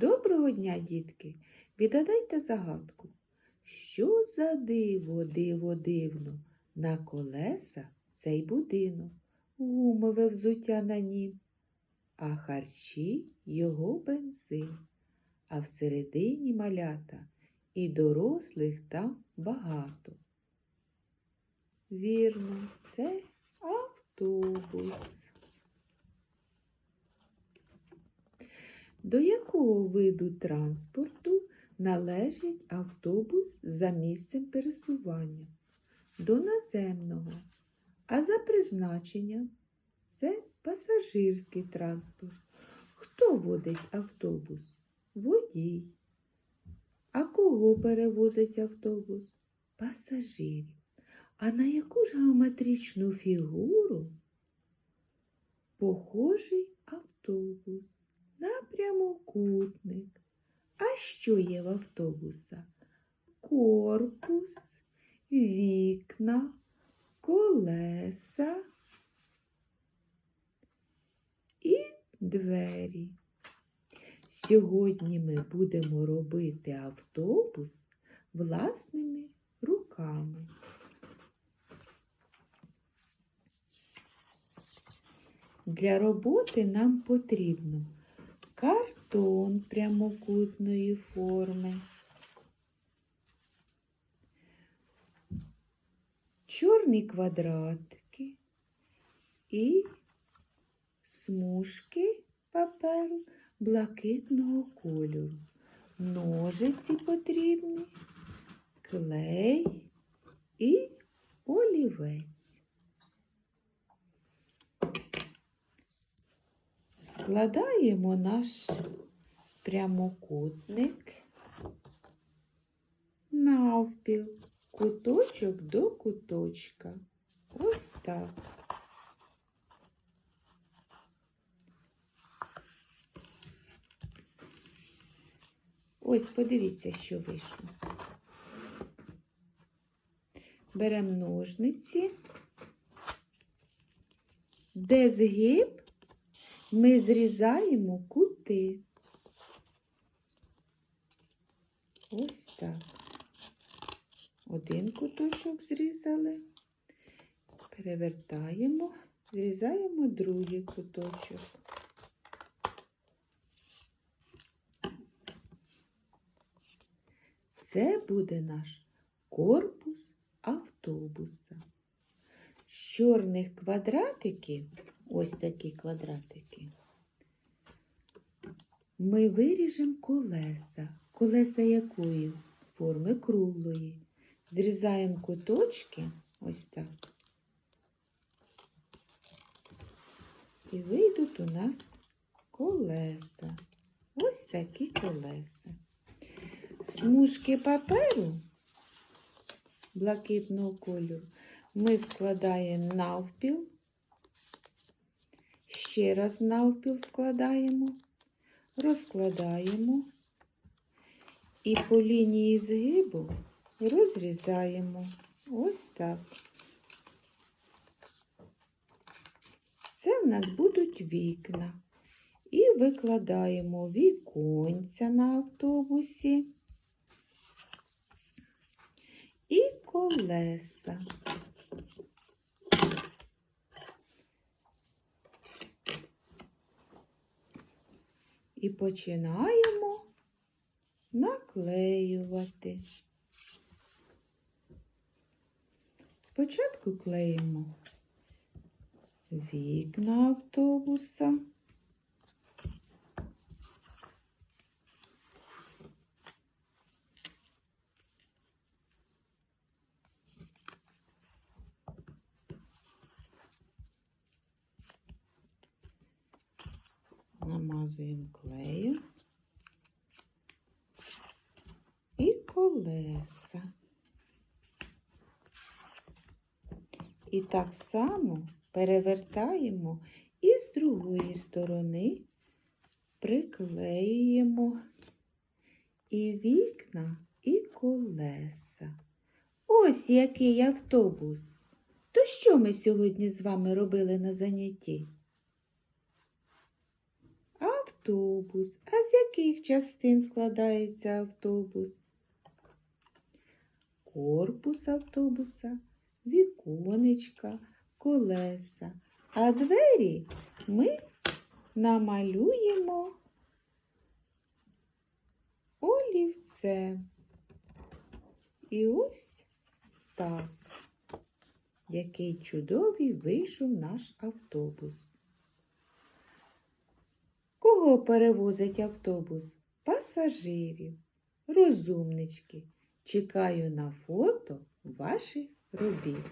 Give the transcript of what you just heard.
Доброго дня, дітки! Відгадайте загадку. Що за диво, диво, дивно? На колеса цей будинок, гумове взуття на нім, а харчі його бензин, а всередині малята і дорослих там багато. Вірно, це автобус. До якого виду транспорту належить автобус за місцем пересування? До наземного. А за призначенням це пасажирський транспорт. Хто водить автобус? Водій. А кого перевозить автобус? Пасажирів. А на яку ж геометричну фігуру похожий автобус? На прямокутник. А що є в автобуса? Корпус, вікна, колеса і двері. Сьогодні ми будемо робити автобус власними руками. Для роботи нам потрібно прямокутної форми, чорні квадратики і смужки паперу блакитного кольору. Ножиці потрібні, клей і олівець. Складаємо наш прямокутник навпіл, куточок до куточка. Ось так. Ось подивіться, що вийшло. Беремо ножниці, де згиб ми зрізаємо кути. Ось так. Один куточок зрізали, перевертаємо, зрізаємо другий куточок. Це буде наш корпус автобуса. З чорних квадратиків, ось такі квадратики, ми виріжемо колеса. Колеса якої? Форми круглої. Зрізаємо куточки, ось так. І вийдуть у нас колеса. Ось такі колеса. Смужки паперу блакитного кольору ми складаємо навпіл, ще раз навпіл складаємо, розкладаємо і по лінії згибу розрізаємо. Ось так. Це в нас будуть вікна. І викладаємо віконця на автобусі і колеса. І починаємо наклеювати. Спочатку клеїмо вікна автобуса. намазуємо клею і колеса. І так само перевертаємо і з другої сторони приклеюємо і вікна, і колеса. Ось який автобус. То що ми сьогодні з вами робили на занятті? автобус. А з яких частин складається автобус? Корпус автобуса, віконечка, колеса. А двері ми намалюємо олівцем. І ось так. Який чудовий вийшов наш автобус. Кого перевозить автобус? Пасажирів, розумнички. Чекаю на фото ваших робіт.